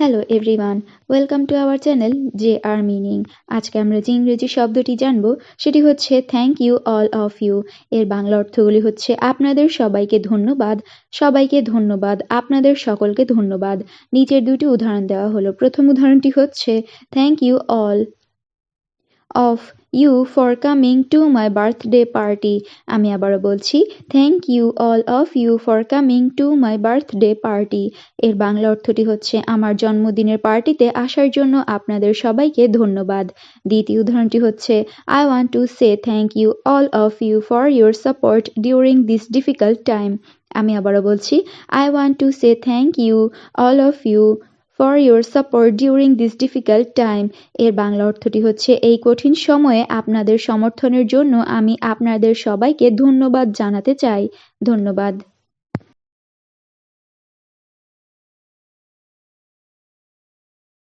Hello everyone welcome to our channel J R meaning আজকে আমরা যে ইংরেজি শব্দটি জানব, সেটি হচ্ছে thank you all of you এর বাংলা অর্থগুলি হচ্ছে আপনাদের সবাইকে ধন্যবাদ সবাইকে ধন্যবাদ, আপনাদের সকলকে ধন্যবাদ। নিচের দুটি উদাহরণ দেওয়া হলো। প্রথম উদাহরণটি হচ্ছে thank you all of you for coming to my birthday party আমি আবারও বলছি thank you all of you for coming to my birthday party এর বাংলা অর্থটি হচ্ছে, আমার জন্মদিনের পার্টিতে আসার জন্য আপনাদের সবাইকে ধন্যবাদ। দ্বিতীয় উদাহরণটি হচ্ছে I want to say thank you all of you for your support during this difficult time আমি আবারও বলছি I want to say thank you all of you for your support during this difficult time এর বাংলা অর্থটি হচ্ছে, এই কঠিন সময়ে আপনাদের সমর্থনের জন্য আমি আপনাদের সবাইকে ধন্যবাদ জানাতে চাই। ধন্যবাদ।